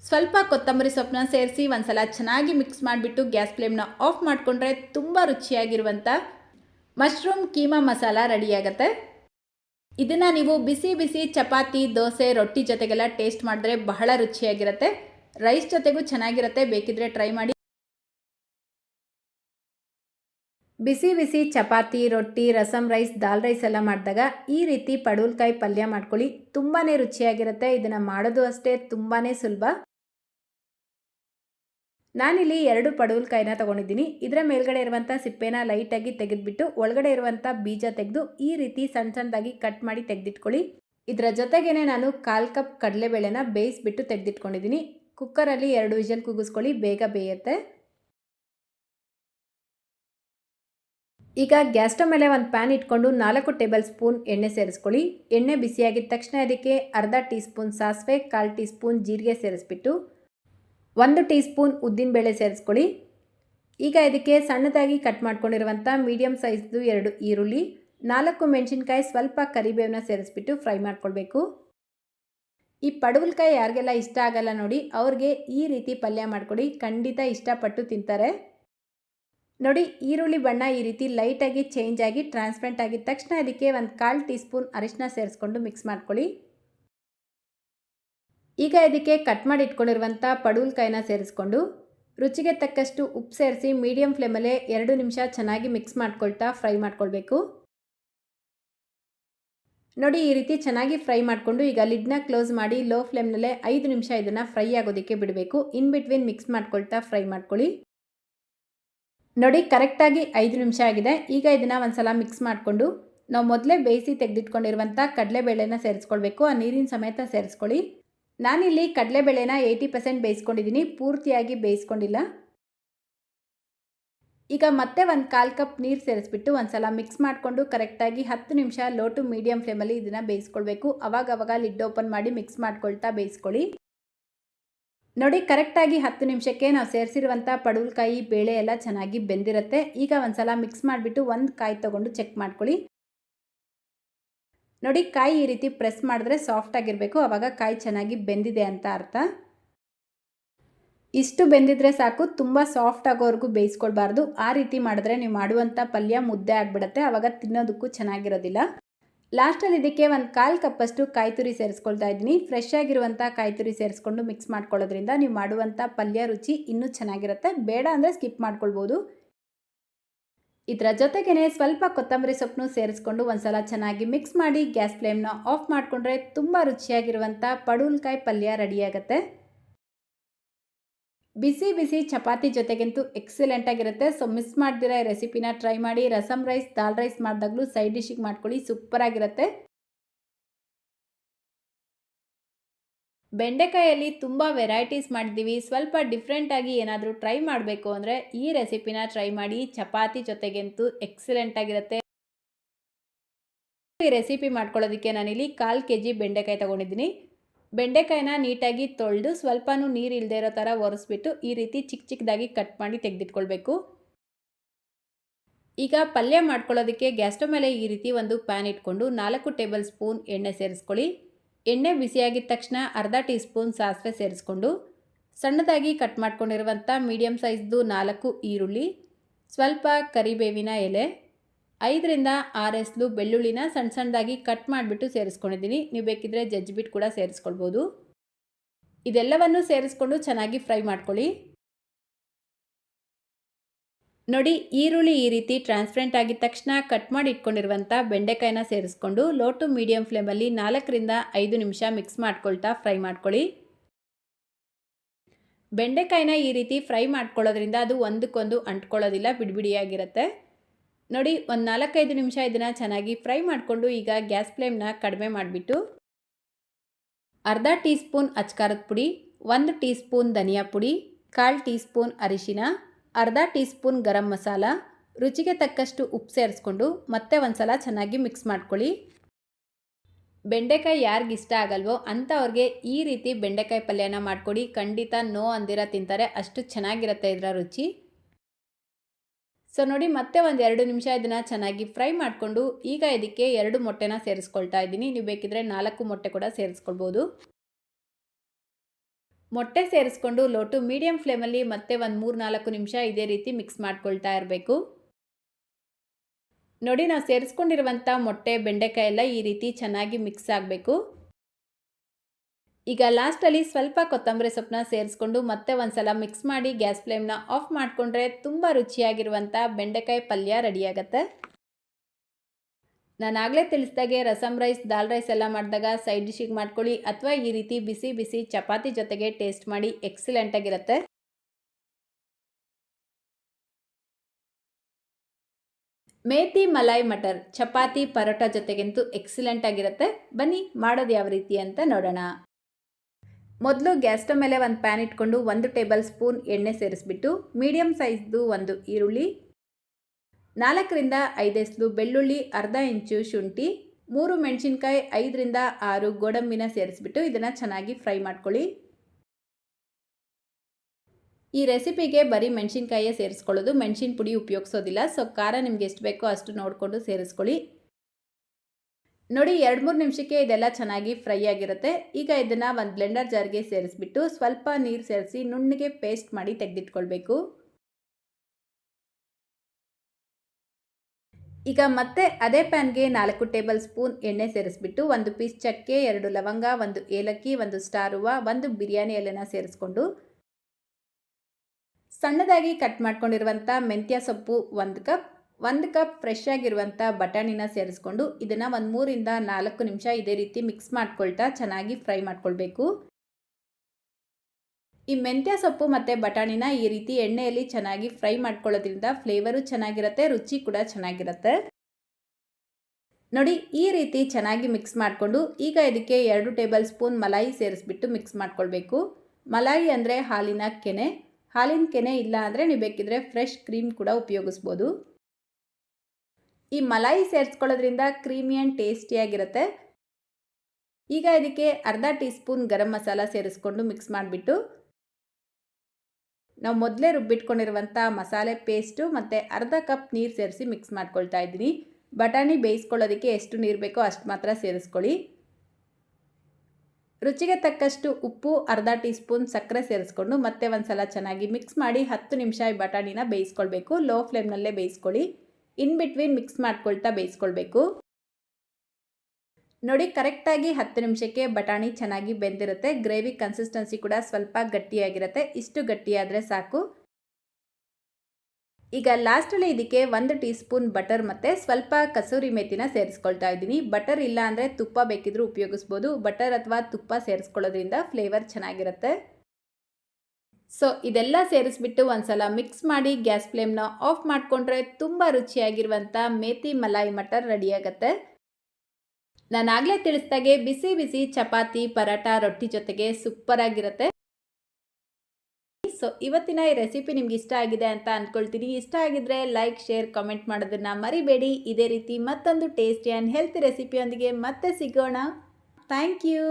[SPEAKER 1] ಸ್ವಲ್ಪ ಕೊತ್ತಂಬರಿ ಸೊಪ್ಪನ್ನ ಸೇರಿಸಿ ಒಂದ್ಸಲ ಚೆನ್ನಾಗಿ ಮಿಕ್ಸ್ ಮಾಡಿಬಿಟ್ಟು ಗ್ಯಾಸ್ ಫ್ಲೇಮ್ನ ಆಫ್ ಮಾಡಿಕೊಂಡ್ರೆ ತುಂಬ ರುಚಿಯಾಗಿರುವಂಥ ಮಶ್ರೂಮ್ ಕೀಮಾ ಮಸಾಲ ರೆಡಿಯಾಗತ್ತೆ. ಇದನ್ನು ನೀವು ಬಿಸಿ ಬಿಸಿ ಚಪಾತಿ, ದೋಸೆ, ರೊಟ್ಟಿ ಜೊತೆಗೆಲ್ಲ ಟೇಸ್ಟ್ ಮಾಡಿದ್ರೆ ಬಹಳ ರುಚಿಯಾಗಿರುತ್ತೆ. ರೈಸ್ ಜೊತೆಗೂ ಚೆನ್ನಾಗಿರುತ್ತೆ, ಬೇಕಿದ್ರೆ ಟ್ರೈ ಮಾಡಿ. ಬಿಸಿ ಬಿಸಿ ಚಪಾತಿ, ರೊಟ್ಟಿ ರಸಮ್ ರೈಸ್ ದಾಲ್ ರೈಸ್ ಎಲ್ಲ ಮಾಡಿದಾಗ ಈ ರೀತಿ ಪಡುವಲ್ಕಾಯಿ ಪಲ್ಯ ಮಾಡ್ಕೊಳ್ಳಿ ತುಂಬಾ ರುಚಿಯಾಗಿರುತ್ತೆ. ಇದನ್ನು ಮಾಡೋದು ಅಷ್ಟೇ ತುಂಬಾ ಸುಲಭ. ನಾನಿಲ್ಲಿ ಎರಡು ಪಡುವಲ್ಕಾಯಿನ ತೊಗೊಂಡಿದ್ದೀನಿ. ಇದರ ಮೇಲ್ಗಡೆ ಇರುವಂಥ ಸಿಪ್ಪೆನ ಲೈಟಾಗಿ ತೆಗೆದುಬಿಟ್ಟು ಒಳಗಡೆ ಇರುವಂಥ ಬೀಜ ತೆಗೆದು ಈ ರೀತಿ ಸಣ್ಣ ಸಣ್ಣದಾಗಿ ಕಟ್ ಮಾಡಿ ತೆಗೆದಿಟ್ಕೊಳ್ಳಿ. ಇದರ ಜೊತೆಗೇನೆ ನಾನು ಕಾಲು ಕಪ್ ಕಡಲೆಬೇಳೆನ ಬೇಯಿಸ್ಬಿಟ್ಟು ತೆಗೆದಿಟ್ಕೊಂಡಿದ್ದೀನಿ. ಕುಕ್ಕರಲ್ಲಿ ಎರಡು ವಿಷಲ್ ಕೂಗಿಸ್ಕೊಳ್ಳಿ ಬೇಗ ಬೇಯುತ್ತೆ. ಈಗ ಗ್ಯಾಸ್ ಸ್ಟವ್ ಮೇಲೆ ಒಂದು ಪ್ಯಾನ್ ಇಟ್ಕೊಂಡು ನಾಲ್ಕು ಟೇಬಲ್ ಸ್ಪೂನ್ ಎಣ್ಣೆ ಸೇರಿಸ್ಕೊಳ್ಳಿ. ಎಣ್ಣೆ ಬಿಸಿಯಾಗಿದ ತಕ್ಷಣ ಅದಕ್ಕೆ ಅರ್ಧ ಟೀ ಸ್ಪೂನ್ ಸಾಸಿವೆ, ಕಾಲು ಟೀ ಸ್ಪೂನ್ ಜೀರಿಗೆ ಸೇರಿಸ್ಬಿಟ್ಟು ಒಂದು ಟೀ ಸ್ಪೂನ್ ಉದ್ದಿನಬೇಳೆ ಸೇರಿಸ್ಕೊಳ್ಳಿ. ಈಗ ಇದಕ್ಕೆ ಸಣ್ಣದಾಗಿ ಕಟ್ ಮಾಡ್ಕೊಂಡಿರುವಂಥ ಮೀಡಿಯಮ್ ಸೈಜ್ದು ಎರಡು ಈರುಳ್ಳಿ, ನಾಲ್ಕು ಮೆಣಸಿನ್ಕಾಯಿ ಸ್ವಲ್ಪ ಕರಿಬೇವನ್ನ ಸೇರಿಸ್ಬಿಟ್ಟು ಫ್ರೈ ಮಾಡ್ಕೊಳ್ಬೇಕು. ಈ ಪಡವಲ್ಕಾಯಿ ಯಾರಿಗೆಲ್ಲ ಇಷ್ಟ ಆಗಲ್ಲ ನೋಡಿ, ಅವ್ರಿಗೆ ಈ ರೀತಿ ಪಲ್ಯ ಮಾಡಿಕೊಡಿ, ಖಂಡಿತ ಇಷ್ಟಪಟ್ಟು ತಿಂತಾರೆ. ನೋಡಿ, ಈರುಳ್ಳಿ ಬಣ್ಣ ಈ ರೀತಿ ಲೈಟಾಗಿ ಚೇಂಜ್ ಆಗಿ ಟ್ರಾನ್ಸ್ಪರೆಂಟ್ ಆಗಿದ ತಕ್ಷಣ ಅದಕ್ಕೆ ಒಂದು ಕಾಲು ಟೀ ಸ್ಪೂನ್ ಅರಿಶಿನ ಸೇರಿಸ್ಕೊಂಡು ಮಿಕ್ಸ್ ಮಾಡ್ಕೊಳ್ಳಿ ಈಗ ಇದಕ್ಕೆ ಕಟ್ ಮಾಡಿ ಇಟ್ಕೊಂಡಿರುವಂಥ ಪಡೂಲ್ಕಾಯಿನ ಸೇರಿಸ್ಕೊಂಡು ರುಚಿಗೆ ತಕ್ಕಷ್ಟು ಉಪ್ಪು ಸೇರಿಸಿ ಮೀಡಿಯಮ್ ಫ್ಲೇಮಲ್ಲೇ ಎರಡು ನಿಮಿಷ ಚೆನ್ನಾಗಿ ಮಿಕ್ಸ್ ಮಾಡ್ಕೊಳ್ತಾ ಫ್ರೈ ಮಾಡ್ಕೊಳ್ಬೇಕು. ನೋಡಿ ಈ ರೀತಿ ಚೆನ್ನಾಗಿ ಫ್ರೈ ಮಾಡಿಕೊಂಡು ಈಗ ಲಿಡ್ನ ಕ್ಲೋಸ್ ಮಾಡಿ ಲೋ ಫ್ಲೇಮ್ನಲ್ಲೇ ಐದು ನಿಮಿಷ ಇದನ್ನು ಫ್ರೈ ಆಗೋದಕ್ಕೆ ಬಿಡಬೇಕು. ಇನ್ ಬಿಟ್ವೀನ್ ಮಿಕ್ಸ್ ಮಾಡ್ಕೊಳ್ತಾ ಫ್ರೈ ಮಾಡ್ಕೊಳ್ಳಿ. ನೋಡಿ ಕರೆಕ್ಟಾಗಿ ಐದು ನಿಮಿಷ ಆಗಿದೆ. ಈಗ ಇದನ್ನು ಒಂದ್ಸಲ ಮಿಕ್ಸ್ ಮಾಡಿಕೊಂಡು ನಾವು ಮೊದಲೇ ಬೇಯಿಸಿ ತೆಗೆದಿಟ್ಕೊಂಡಿರುವಂಥ ಕಡಲೆಬೇಳೆನ ಸೇರಿಸ್ಕೊಳ್ಬೇಕು. ಆ ನೀರಿನ ಸಮೇತ ಸೇರಿಸ್ಕೊಳ್ಳಿ. ನಾನಿಲ್ಲಿ ಕಡಲೆಬೇಳೆನ ಏಯ್ಟಿ ಪರ್ಸೆಂಟ್ ಬೇಯಿಸ್ಕೊಂಡಿದ್ದೀನಿ ಪೂರ್ತಿಯಾಗಿ ಬೇಯಿಸ್ಕೊಂಡಿಲ್ಲ. ಈಗ ಮತ್ತೆ ಒಂದು ಕಾಲು ಕಪ್ ನೀರು ಸೇರಿಸ್ಬಿಟ್ಟು ಒಂದು ಸಲ ಮಿಕ್ಸ್ ಮಾಡಿಕೊಂಡು ಕರೆಕ್ಟಾಗಿ ಹತ್ತು ನಿಮಿಷ ಲೋ ಟು ಮೀಡಿಯಮ್ ಫ್ಲೇಮಲ್ಲಿ ಇದನ್ನು ಬೇಯಿಸ್ಕೊಳ್ಬೇಕು. ಅವಾಗ ಅವಾಗ ಲಿಡ್ ಓಪನ್ ಮಾಡಿ ಮಿಕ್ಸ್ ಮಾಡ್ಕೊಳ್ತಾ ಬೇಯಿಸ್ಕೊಳ್ಳಿ. ನೋಡಿ ಕರೆಕ್ಟಾಗಿ ಹತ್ತು ನಿಮಿಷಕ್ಕೆ ನಾವು ಸೇರಿಸಿರುವಂಥ ಪಡುವಲ್ಕಾಯಿ ಬೇಳೆ ಎಲ್ಲ ಚೆನ್ನಾಗಿ ಬೆಂದಿರುತ್ತೆ. ಈಗ ಒಂದು ಸಲ ಮಿಕ್ಸ್ ಮಾಡಿಬಿಟ್ಟು ಒಂದು ಕಾಯಿ ತೊಗೊಂಡು ಚೆಕ್ ಮಾಡ್ಕೊಳ್ಳಿ. ನೋಡಿ, ಕಾಯಿ ಈ ರೀತಿ ಪ್ರೆಸ್ ಮಾಡಿದ್ರೆ ಸಾಫ್ಟ್ ಆಗಿರಬೇಕು. ಆವಾಗ ಕಾಯಿ ಚೆನ್ನಾಗಿ ಬೆಂದಿದೆ ಅಂತ ಅರ್ಥ. ಇಷ್ಟು ಬೆಂದಿದ್ರೆ ಸಾಕು. ತುಂಬ ಸಾಫ್ಟ್ ಆಗೋವರೆಗೂ ಬೇಯಿಸ್ಕೊಳ್ಬಾರ್ದು. ಆ ರೀತಿ ಮಾಡಿದ್ರೆ ನೀವು ಮಾಡುವಂಥ ಪಲ್ಯ ಮುದ್ದೆ ಆಗಿಬಿಡುತ್ತೆ. ಆವಾಗ ತಿನ್ನೋದಕ್ಕೂ ಚೆನ್ನಾಗಿರೋದಿಲ್ಲ. ಲಾಸ್ಟಲ್ಲಿ ಇದಕ್ಕೆ ಒಂದು ಕಾಲು ಕಪ್ಪಷ್ಟು ಕಾಯಿ ತುರಿ ಸೇರಿಸ್ಕೊಳ್ತಾ ಇದ್ದೀನಿ. ಫ್ರೆಶ್ ಆಗಿರುವಂಥ ಕಾಯಿ ತುರಿ ಸೇರಿಸ್ಕೊಂಡು ಮಿಕ್ಸ್ ಮಾಡ್ಕೊಳ್ಳೋದ್ರಿಂದ ನೀವು ಮಾಡುವಂಥ ಪಲ್ಯ ರುಚಿ ಇನ್ನೂ ಚೆನ್ನಾಗಿರುತ್ತೆ. ಬೇಡ ಅಂದರೆ ಸ್ಕಿಪ್ ಮಾಡ್ಕೊಳ್ಬೋದು. ಇದರ ಜೊತೆಗೇ ಸ್ವಲ್ಪ ಕೊತ್ತಂಬರಿ ಸೊಪ್ಪನ್ನು ಸೇರಿಸ್ಕೊಂಡು ಒಂದ್ಸಲ ಚೆನ್ನಾಗಿ ಮಿಕ್ಸ್ ಮಾಡಿ ಗ್ಯಾಸ್ ಫ್ಲೇಮ್ನ ಆಫ್ ಮಾಡಿಕೊಂಡ್ರೆ ತುಂಬ ರುಚಿಯಾಗಿರುವಂಥ ಪಡುಲ್ಕಾಯಿ ಪಲ್ಯ ರೆಡಿಯಾಗುತ್ತೆ. ಬಿಸಿ ಬಿಸಿ ಚಪಾತಿ ಜೊತೆಗಂತೂ ಎಕ್ಸಲೆಂಟ್ ಆಗಿರುತ್ತೆ. ಸೊ ಮಿಸ್ ಮಾಡ್ದಿರ ರೆಸಿಪಿನ ಟ್ರೈ ಮಾಡಿ ರಸಮ್ ರೈಸ್ ದಾಲ್ ರೈಸ್ ಮಾಡಿದಾಗಲೂ ಸೈಡ್ ಡಿಶಿಗೆ ಮಾಡ್ಕೊಳ್ಳಿ ಸೂಪರ್ ಬೆಂಡೆಕಾಯಲ್ಲಿ ತುಂಬ ವೆರೈಟೀಸ್ ಮಾಡಿದ್ದೀವಿ. ಸ್ವಲ್ಪ ಡಿಫ್ರೆಂಟಾಗಿ ಏನಾದರೂ ಟ್ರೈ ಮಾಡಬೇಕು ಅಂದರೆ ಈ ರೆಸಿಪಿನ ಟ್ರೈ ಮಾಡಿ. ಚಪಾತಿ ಜೊತೆಗಂತೂ ಎಕ್ಸಲೆಂಟ್ ಆಗಿರುತ್ತೆ. ಈ ರೆಸಿಪಿ ಮಾಡ್ಕೊಳ್ಳೋದಕ್ಕೆ ನಾನಿಲ್ಲಿ ಕಾಲು ಕೆ ಜಿ ಬೆಂಡೆಕಾಯಿ ತೊಗೊಂಡಿದ್ದೀನಿ. ಬೆಂಡೆಕಾಯಿನ ನೀಟಾಗಿ ತೊಳೆದು ಸ್ವಲ್ಪನೂ ನೀರು ಇಲ್ಲದೆ ಇರೋ ಥರ ಒರೆಸ್ಬಿಟ್ಟು ಈ ರೀತಿ ಚಿಕ್ಕ ಚಿಕ್ಕದಾಗಿ ಕಟ್ ಮಾಡಿ ತೆಗೆದಿಟ್ಕೊಳ್ಬೇಕು. ಈಗ ಪಲ್ಯ ಮಾಡ್ಕೊಳ್ಳೋದಕ್ಕೆ ಗ್ಯಾಸ್ಟೋ ಮೇಲೆ ಈ ರೀತಿ ಒಂದು ಪ್ಯಾನ್ ಇಟ್ಕೊಂಡು ನಾಲ್ಕು ಟೇಬಲ್ ಸ್ಪೂನ್ ಎಣ್ಣೆ ಸೇರಿಸ್ಕೊಳ್ಳಿ. ಎಣ್ಣೆ ಬಿಸಿಯಾಗಿದ ತಕ್ಷಣ ಅರ್ಧ ಟೀ ಸ್ಪೂನ್ ಸಾಸಿವೆ ಸೇರಿಸ್ಕೊಂಡು ಸಣ್ಣದಾಗಿ ಕಟ್ ಮಾಡ್ಕೊಂಡಿರುವಂಥ ಮೀಡಿಯಮ್ ಸೈಜ್ದು ನಾಲ್ಕು ಈರುಳ್ಳಿ, ಸ್ವಲ್ಪ ಕರಿಬೇವಿನ ಎಲೆ, ಐದರಿಂದ ಆರು ಎಸ್ಲು ಬೆಳ್ಳುಳ್ಳಿನ ಸಣ್ಣ ಸಣ್ಣದಾಗಿ ಕಟ್ ಮಾಡಿಬಿಟ್ಟು ಸೇರಿಸ್ಕೊಂಡಿದ್ದೀನಿ. ನೀವು ಬೇಕಿದ್ರೆ ಜಜ್ಜಿಬಿಟ್ಟು ಕೂಡ ಸೇರಿಸ್ಕೊಳ್ಬೋದು. ಇದೆಲ್ಲವನ್ನು ಸೇರಿಸ್ಕೊಂಡು ಚೆನ್ನಾಗಿ ಫ್ರೈ ಮಾಡ್ಕೊಳ್ಳಿ. ನೋಡಿ, ಈರುಳ್ಳಿ ಈ ರೀತಿ ಟ್ರಾನ್ಸ್ಪರೆಂಟ್ ಆಗಿದ ತಕ್ಷಣ ಕಟ್ ಮಾಡಿ ಇಟ್ಕೊಂಡಿರುವಂಥ ಬೆಂಡೆಕಾಯಿನ ಸೇರಿಸ್ಕೊಂಡು ಲೋ ಟು ಮೀಡಿಯಂ ಫ್ಲೇಮಲ್ಲಿ ನಾಲ್ಕರಿಂದ ಐದು ನಿಮಿಷ ಮಿಕ್ಸ್ ಮಾಡ್ಕೊಳ್ತಾ ಫ್ರೈ ಮಾಡ್ಕೊಳ್ಳಿ. ಬೆಂಡೆಕಾಯಿನ ಈ ರೀತಿ ಫ್ರೈ ಮಾಡ್ಕೊಳ್ಳೋದ್ರಿಂದ ಅದು ಒಂದಕ್ಕೊಂದು ಅಂಟ್ಕೊಳ್ಳೋದಿಲ್ಲ, ಬಿಡಿಬಿಡಿಯಾಗಿರುತ್ತೆ. ನೋಡಿ, ಒಂದು ನಾಲ್ಕೈದು ನಿಮಿಷ ಇದನ್ನು ಚೆನ್ನಾಗಿ ಫ್ರೈ ಮಾಡಿಕೊಂಡು ಈಗ ಗ್ಯಾಸ್ ಫ್ಲೇಮ್ನ ಕಡಿಮೆ ಮಾಡಿಬಿಟ್ಟು ಅರ್ಧ ಟೀ ಸ್ಪೂನ್ ಅಚ್ಕಾರದ ಪುಡಿ, ಒಂದು ಟೀ ಸ್ಪೂನ್ ಧನಿಯಾ ಪುಡಿ, ಕಾಲು ಟೀ ಸ್ಪೂನ್ ಅರಿಶಿನ ಅರ್ಧ ಟೀ ಸ್ಪೂನ್ ಗರಂ ಮಸಾಲ, ರುಚಿಗೆ ತಕ್ಕಷ್ಟು ಉಪ್ಪು ಸೇರಿಸ್ಕೊಂಡು ಮತ್ತೆ ಒಂದು ಸಲ ಚೆನ್ನಾಗಿ ಮಿಕ್ಸ್ ಮಾಡ್ಕೊಳ್ಳಿ. ಬೆಂಡೆಕಾಯಿ ಯಾರಿಗೆ ಇಷ್ಟ ಆಗಲ್ವೋ ಅಂಥವ್ರಿಗೆ ಈ ರೀತಿ ಬೆಂಡೆಕಾಯಿ ಪಲ್ಯನ ಮಾಡಿಕೊಡಿ. ಖಂಡಿತ ನೋ ಅಂದಿರ ತಿಂತಾರೆ, ಅಷ್ಟು ಚೆನ್ನಾಗಿರುತ್ತೆ ಇದರ ರುಚಿ. ಸೊ, ನೋಡಿ, ಮತ್ತೆ ಒಂದು ಎರಡು ನಿಮಿಷ ಇದನ್ನು ಚೆನ್ನಾಗಿ ಫ್ರೈ ಮಾಡಿಕೊಂಡು ಈಗ ಇದಕ್ಕೆ ಎರಡು ಮೊಟ್ಟೆನ ಸೇರಿಸ್ಕೊಳ್ತಾ ಇದ್ದೀನಿ. ನೀವು ಬೇಕಿದ್ರೆ ನಾಲ್ಕು ಮೊಟ್ಟೆ ಕೂಡ ಸೇರಿಸ್ಕೊಳ್ಬೋದು. ಮೊಟ್ಟೆ ಸೇರಿಸ್ಕೊಂಡು ಲೋಟು ಮೀಡಿಯಂ ಫ್ಲೇಮಲ್ಲಿ ಮತ್ತೆ ಒಂದು ಮೂರು ನಾಲ್ಕು ನಿಮಿಷ ಇದೇ ರೀತಿ ಮಿಕ್ಸ್ ಮಾಡ್ಕೊಳ್ತಾ ಇರಬೇಕು. ನೋಡಿ, ನಾವು ಸೇರಿಸ್ಕೊಂಡಿರುವಂಥ ಮೊಟ್ಟೆ, ಬೆಂಡೆಕಾಯಿ ಎಲ್ಲ ಈ ರೀತಿ ಚೆನ್ನಾಗಿ ಮಿಕ್ಸ್ ಆಗಬೇಕು. ಈಗ ಲಾಸ್ಟಲ್ಲಿ ಸ್ವಲ್ಪ ಕೊತ್ತಂಬರಿ ಸೊಪ್ಪನ್ನ ಸೇರಿಸ್ಕೊಂಡು ಮತ್ತೆ ಒಂದ್ಸಲ ಮಿಕ್ಸ್ ಮಾಡಿ ಗ್ಯಾಸ್ ಫ್ಲೇಮ್ನ ಆಫ್ ಮಾಡಿಕೊಂಡ್ರೆ ತುಂಬ ರುಚಿಯಾಗಿರುವಂಥ ಬೆಂಡೆಕಾಯಿ ಪಲ್ಯ ರೆಡಿಯಾಗತ್ತೆ ನಾನು ಆಗಲೇ ತಿಳಿಸ್ದಾಗೆ ರಸಮ್ ರೈಸ್, ದಾಲ್ ರೈಸ್ ಎಲ್ಲ ಮಾಡಿದಾಗ ಸೈಡ್ ಡಿಶಿಗೆ ಮಾಡ್ಕೊಳ್ಳಿ ಅಥವಾ ಈ ರೀತಿ ಬಿಸಿ ಬಿಸಿ ಚಪಾತಿ ಜೊತೆಗೆ ಟೇಸ್ಟ್ ಮಾಡಿ ಎಕ್ಸಲೆಂಟಾಗಿರುತ್ತೆ ಮೇತಿ ಮಲಾಯ್ ಮಟರ್, ಚಪಾತಿ ಪರೋಟ ಜೊತೆಗಂತೂ ಎಕ್ಸಲೆಂಟ್ ಆಗಿರುತ್ತೆ. ಬನ್ನಿ ಮಾಡೋದು ಯಾವ ರೀತಿ ಅಂತ ನೋಡೋಣ. ಮೊದಲು ಗ್ಯಾಸ್ ಸ್ಟವ್ ಮೇಲೆ ಒಂದು ಪ್ಯಾನ್ ಇಟ್ಕೊಂಡು ಒಂದು ಟೇಬಲ್ ಸ್ಪೂನ್ ಎಣ್ಣೆ ಸೇರಿಸ್ಬಿಟ್ಟು ಮೀಡಿಯಮ್ ಸೈಜ್ದು ಒಂದು ಈರುಳ್ಳಿ ನಾಲ್ಕರಿಂದ ಐದೆಸ್ಲು ಬೆಳ್ಳುಳ್ಳಿ, ಅರ್ಧ ಇಂಚು ಶುಂಠಿ, ಮೂರು ಮೆಣಸಿನ್ಕಾಯಿ, ಐದರಿಂದ ಆರು ಗೋಡಂಬಿನ ಸೇರಿಸ್ಬಿಟ್ಟು ಇದನ್ನು ಚೆನ್ನಾಗಿ ಫ್ರೈ ಮಾಡ್ಕೊಳ್ಳಿ. ಈ ರೆಸಿಪಿಗೆ ಬರೀ ಮೆಣಸಿನ್ಕಾಯೇ ಸೇರಿಸ್ಕೊಳ್ಳೋದು, ಮೆಣಸಿನ ಪುಡಿ ಉಪಯೋಗಿಸೋದಿಲ್ಲ. ಸೊ, ಖಾರ ನಿಮ್ಗೆ ಎಷ್ಟು ಬೇಕೋ ಅಷ್ಟು ನೋಡಿಕೊಂಡು ಸೇರಿಸ್ಕೊಳ್ಳಿ. ನೋಡಿ, ಎರಡು ಮೂರು ನಿಮಿಷಕ್ಕೆ ಇದೆಲ್ಲ ಚೆನ್ನಾಗಿ ಫ್ರೈ ಆಗಿರುತ್ತೆ. ಈಗ ಇದನ್ನು ಒಂದು ಬ್ಲೆಂಡರ್ ಜಾರ್ಗೆ ಸೇರಿಸ್ಬಿಟ್ಟು ಸ್ವಲ್ಪ ನೀರು ಸೇರಿಸಿ ನುಣ್ಣಗೆ ಪೇಸ್ಟ್ ಮಾಡಿ ತೆಗೆದಿಟ್ಕೊಳ್ಬೇಕು. ಈಗ ಮತ್ತೆ ಅದೇ ಪ್ಯಾನ್ಗೆ ನಾಲ್ಕು ಟೇಬಲ್ ಸ್ಪೂನ್ ಎಣ್ಣೆ ಸೇರಿಸ್ಬಿಟ್ಟು ಒಂದು ಪೀಸ್ ಚಕ್ಕೆ, ಎರಡು ಲವಂಗ, ಒಂದು ಏಲಕ್ಕಿ, ಒಂದು ಸ್ಟಾರ್ ಒಂದು ಬಿರಿಯಾನಿ ಎಲೆನ ಸೇರಿಸ್ಕೊಂಡು ಸಣ್ಣದಾಗಿ ಕಟ್ ಮಾಡ್ಕೊಂಡಿರುವಂಥ ಮೆಂತ್ಯ ಸೊಪ್ಪು ಒಂದು ಕಪ್ ಒಂದು ಕಪ್ ಫ್ರೆಶ್ ಆಗಿರುವಂಥ ಬಟಾಣಿನ ಸೇರಿಸ್ಕೊಂಡು ಇದನ್ನು ಒಂದು ಮೂರಿಂದ ನಾಲ್ಕು ನಿಮಿಷ ಇದೇ ರೀತಿ ಮಿಕ್ಸ್ ಮಾಡ್ಕೊಳ್ತಾ ಚೆನ್ನಾಗಿ ಫ್ರೈ ಮಾಡ್ಕೊಳ್ಬೇಕು. ಈ ಮೆಂತ್ಯ ಸೊಪ್ಪು ಮತ್ತು ಬಟಾಣಿನ ಈ ರೀತಿ ಎಣ್ಣೆಯಲ್ಲಿ ಚೆನ್ನಾಗಿ ಫ್ರೈ ಮಾಡ್ಕೊಳ್ಳೋದ್ರಿಂದ ಫ್ಲೇವರು ಚೆನ್ನಾಗಿರುತ್ತೆ, ರುಚಿ ಕೂಡ ಚೆನ್ನಾಗಿರುತ್ತೆ. ನೋಡಿ, ಈ ರೀತಿ ಚೆನ್ನಾಗಿ ಮಿಕ್ಸ್ ಮಾಡಿಕೊಂಡು ಈಗ ಇದಕ್ಕೆ ಎರಡು ಟೇಬಲ್ ಸ್ಪೂನ್ ಮಲಾಯಿ ಸೇರಿಸ್ಬಿಟ್ಟು ಮಿಕ್ಸ್ ಮಾಡ್ಕೊಳ್ಬೇಕು. ಮಲಾಯಿ ಅಂದರೆ ಹಾಲಿನ ಕೆನೆ. ಹಾಲಿನ ಕೆನೆ ಇಲ್ಲ ಅಂದರೆ ನೀವು ಬೇಕಿದ್ರೆ ಫ್ರೆಶ್ ಕ್ರೀಮ್ ಕೂಡ ಉಪಯೋಗಿಸ್ಬೋದು. ಈ ಮಲಾಯಿ ಸೇರಿಸ್ಕೊಳ್ಳೋದ್ರಿಂದ ಕ್ರೀಮಿ ಆ್ಯಂಡ್ ಟೇಸ್ಟಿಯಾಗಿರುತ್ತೆ ಈಗ ಇದಕ್ಕೆ ಅರ್ಧ ಟೀ ಸ್ಪೂನ್ ಗರಂ ಮಸಾಲ ಸೇರಿಸ್ಕೊಂಡು ಮಿಕ್ಸ್ ಮಾಡಿಬಿಟ್ಟು ನಾವು ಮೊದಲೇ ರುಬ್ಬಿಟ್ಕೊಂಡಿರುವಂಥ ಮಸಾಲೆ ಪೇಸ್ಟು ಮತ್ತು ಅರ್ಧ ಕಪ್ ನೀರು ಸೇರಿಸಿ ಮಿಕ್ಸ್ ಮಾಡ್ಕೊಳ್ತಾ ಇದ್ದೀನಿ. ಬಟಾಣಿ ಬೇಯಿಸ್ಕೊಳ್ಳೋದಕ್ಕೆ ಎಷ್ಟು ನೀರು ಬೇಕೋ ಅಷ್ಟು ಮಾತ್ರ ಸೇರಿಸ್ಕೊಳ್ಳಿ. ರುಚಿಗೆ ತಕ್ಕಷ್ಟು ಉಪ್ಪು, ಅರ್ಧ ಟೀ ಸ್ಪೂನ್ ಸಕ್ಕರೆ ಸೇರಿಸ್ಕೊಂಡು ಮತ್ತೆ ಒಂದು ಸಲ ಚೆನ್ನಾಗಿ ಮಿಕ್ಸ್ ಮಾಡಿ ಹತ್ತು ನಿಮಿಷ ಈ ಬಟಾಣಿನ ಬೇಯಿಸ್ಕೊಳ್ಬೇಕು. ಲೋ ಫ್ಲೇಮ್ನಲ್ಲೇ ಬೇಯಿಸ್ಕೊಳ್ಳಿ. ಇನ್ ಬಿಟ್ವೀನ್ ಮಿಕ್ಸ್ ಮಾಡ್ಕೊಳ್ತಾ ಬೇಯಿಸ್ಕೊಳ್ಬೇಕು. ನೋಡಿ, ಕರೆಕ್ಟಾಗಿ ಹತ್ತು ನಿಮಿಷಕ್ಕೆ ಬಟಾಣಿ ಚೆನ್ನಾಗಿ ಬೆಂದಿರುತ್ತೆ. ಗ್ರೇವಿ ಕನ್ಸಿಸ್ಟೆನ್ಸಿ ಕೂಡ ಸ್ವಲ್ಪ ಗಟ್ಟಿಯಾಗಿರುತ್ತೆ. ಇಷ್ಟು ಗಟ್ಟಿಯಾದರೆ ಸಾಕು. ಈಗ ಲಾಸ್ಟಲ್ಲಿ ಇದಕ್ಕೆ ಒಂದು ಟೀ ಸ್ಪೂನ್ ಬಟರ್ ಮತ್ತು ಸ್ವಲ್ಪ ಕಸೂರಿ ಮೇಥಿನ ಸೇರಿಸ್ಕೊಳ್ತಾ ಇದ್ದೀನಿ. ಬಟರ್ ಇಲ್ಲ ಅಂದರೆ ತುಪ್ಪ ಬೇಕಿದ್ರೂ ಉಪಯೋಗಿಸ್ಬೋದು. ಬಟರ್ ಅಥವಾ ತುಪ್ಪ ಸೇರಿಸ್ಕೊಳ್ಳೋದ್ರಿಂದ ಫ್ಲೇವರ್ ಚೆನ್ನಾಗಿರುತ್ತೆ. ಸೊ, ಇದೆಲ್ಲ ಸೇರಿಸ್ಬಿಟ್ಟು ಒಂದ್ಸಲ ಮಿಕ್ಸ್ ಮಾಡಿ ಗ್ಯಾಸ್ ಫ್ಲೇಮ್ನ ಆಫ್ ಮಾಡಿಕೊಂಡ್ರೆ ತುಂಬ ರುಚಿಯಾಗಿರುವಂಥ ಮೇಥಿ ಮಲಾಯಿ ಮಟರ್ ರೆಡಿಯಾಗತ್ತೆ ನಾನು ಆಗಲೇ ತಿಳಿಸ್ದಾಗೆ ಬಿಸಿ ಬಿಸಿ ಚಪಾತಿ ಪರಾಟ ರೊಟ್ಟಿ ಜೊತೆಗೆ ಸೂಪರ್ ಆಗಿರುತ್ತೆ. ಸೊ ಇವತ್ತಿನ ಈ ರೆಸಿಪಿ ನಿಮ್ಗೆ ಇಷ್ಟ ಆಗಿದೆ ಅಂತ ಅಂದ್ಕೊಳ್ತೀನಿ ಇಷ್ಟ ಆಗಿದ್ರೆ ಲೈಕ್ ಶೇರ್ ಕಾಮೆಂಟ್ ಮಾಡೋದನ್ನ ಮರಿಬೇಡಿ. ಇದೇ ರೀತಿ ಮತ್ತೊಂದು ಟೇಸ್ಟಿ ಆ್ಯಂಡ್ ಹೆಲ್ತಿ ರೆಸಿಪಿಯೊಂದಿಗೆ ಮತ್ತೆ ಸಿಗೋಣ. Thank you